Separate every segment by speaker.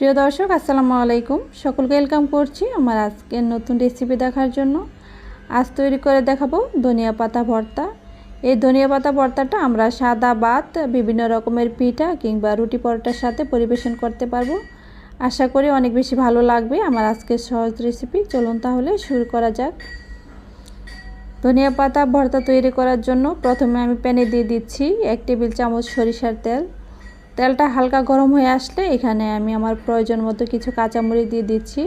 Speaker 1: প্রিয় দর্শক, আসসালামু আলাইকুম। সকলকে ওয়েলকাম করছি আমার আজকের নতুন রেসিপি দেখার জন্য। আজ তৈরি করে দেখাবো ধনিয়া পাতা ভর্তা। এই ধনিয়া পাতা ভর্তাটা আমরা সাদা ভাত, বিভিন্ন রকমের পিঠা কিংবা রুটি পরোটার সাথে পরিবেশন করতে পারব। আশা করি অনেক বেশি ভালো লাগবে আমার আজকের সহজ রেসিপি চলুন তাহলে শুরু করা যাক। ধনিয়া পাতা ভর্তা তৈরি করার জন্য প্রথমে আমি প্যানে দিয়ে দিচ্ছি এক টেবিল চামচ সরিষার তেল। তেলটা হালকা গরম হয়ে আসলে এখানে আমি আমার প্রয়োজন মতো কিছু কাঁচামরিচ দিয়ে দিচ্ছি।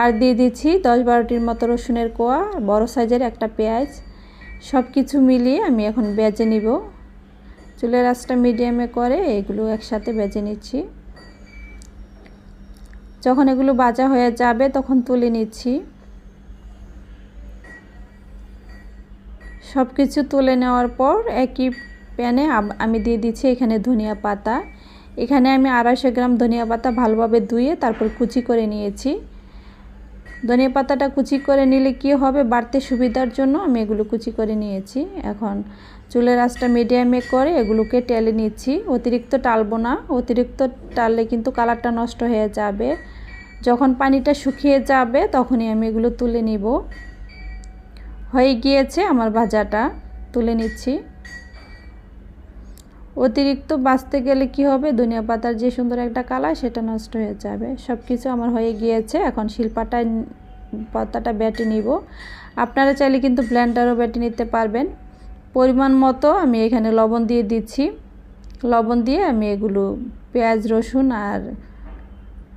Speaker 1: আর দিয়ে দিচ্ছি দশ বারোটির মতো রসুনের কোয়া, বড় সাইজের একটা পেঁয়াজ। সব কিছু মিলিয়ে আমি এখন বেজে নিব। চুলের আঁচটা মিডিয়ামে করে এগুলো একসাথে বেজে নিচ্ছি। যখন এগুলো বাজা হয়ে যাবে তখন তুলে নিচ্ছি। সব কিছু তুলে নেওয়ার পর একই প্যানে আমি দিয়ে দিচ্ছি এখানে ধনিয়া পাতা। এখানে আমি আড়াইশো গ্রাম ধনিয়া পাতা ভালোভাবে ধুয়ে তারপর কুচি করে নিয়েছি। ধনিয়া পাতাটা কুচি করে নিলে কি হবে? বাড়তে সুবিধার জন্য আমি এগুলো কুচি করে নিয়েছি। এখন চুলের আঁচটা মিডিয়ামে করে এগুলোকে টেলে নিচ্ছি। অতিরিক্ত টালবো না। অতিরিক্ত টাললে কিন্তু কালারটা নষ্ট হয়ে যাবে। যখন পানিটা শুকিয়ে যাবে তখনই আমি এগুলো তুলে নিব। হয়ে গিয়েছে আমার ভাজাটা। তুলে নিচ্ছি। অতিরিক্ত বাঁচতে গেলে কি হবে? ধনিয়া পাতার যে সুন্দর একটা কালার সেটা নষ্ট হয়ে যাবে। সব কিছু আমার হয়ে গিয়েছে। এখন শিল্পাটায় পাতাটা বেটে নিব। আপনারা চাইলে কিন্তু ব্ল্যান্ডারও বেটে নিতে পারবেন। পরিমাণ মতো আমি এখানে লবণ দিয়ে দিচ্ছি। লবণ দিয়ে আমি এগুলো পেঁয়াজ, রসুন আর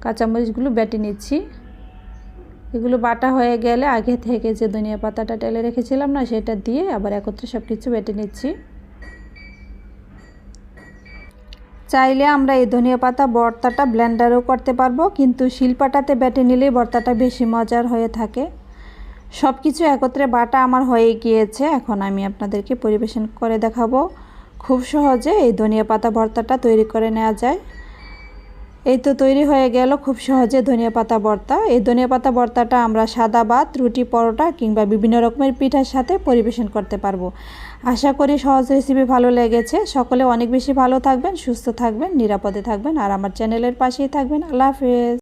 Speaker 1: কাঁচামরিচগুলো বেটে নিচ্ছি। এগুলো বাটা হয়ে গেলে আগে থেকে যে ধনিয়া পাতাটা টেলে রেখেছিলাম না, সেটা দিয়ে আবার একত্রে সব কিছু বেটে নিচ্ছি। চাইলে আমরা এই ধনিয়া পাতা ভর্তাটা ব্ল্যান্ডারও করতে পারব, কিন্তু শিলপাটাতে বেটে নিলেই বর্তাটা বেশি মজার হয়ে থাকে। সব কিছু একত্রে বাটা আমার হয়ে গিয়েছে, এখন আমি আপনাদেরকে পরিবেশন করে দেখাবো। খুব সহজে এই ধনিয়া পাতা ভর্তাটা তৈরি করে নেওয়া যায়। এই তো তৈরি হয়ে গেল খুব সহজে ধনিয়া পাতা ভর্তা এই ধনিয়া পাতা ভর্তাটা আমরা সাদা ভাত, রুটি, পরোটা কিংবা বিভিন্ন রকমের পিঠার সাথে পরিবেশন করতে পারব। আশা করি সহজ রেসিপি ভালো লেগেছে। সকলে অনেক বেশি ভালো থাকবেন, সুস্থ থাকবেন, নিরাপদে থাকবেন আর আমার চ্যানেলের পাশেই থাকবেন। আল্লাহ হাফেজ।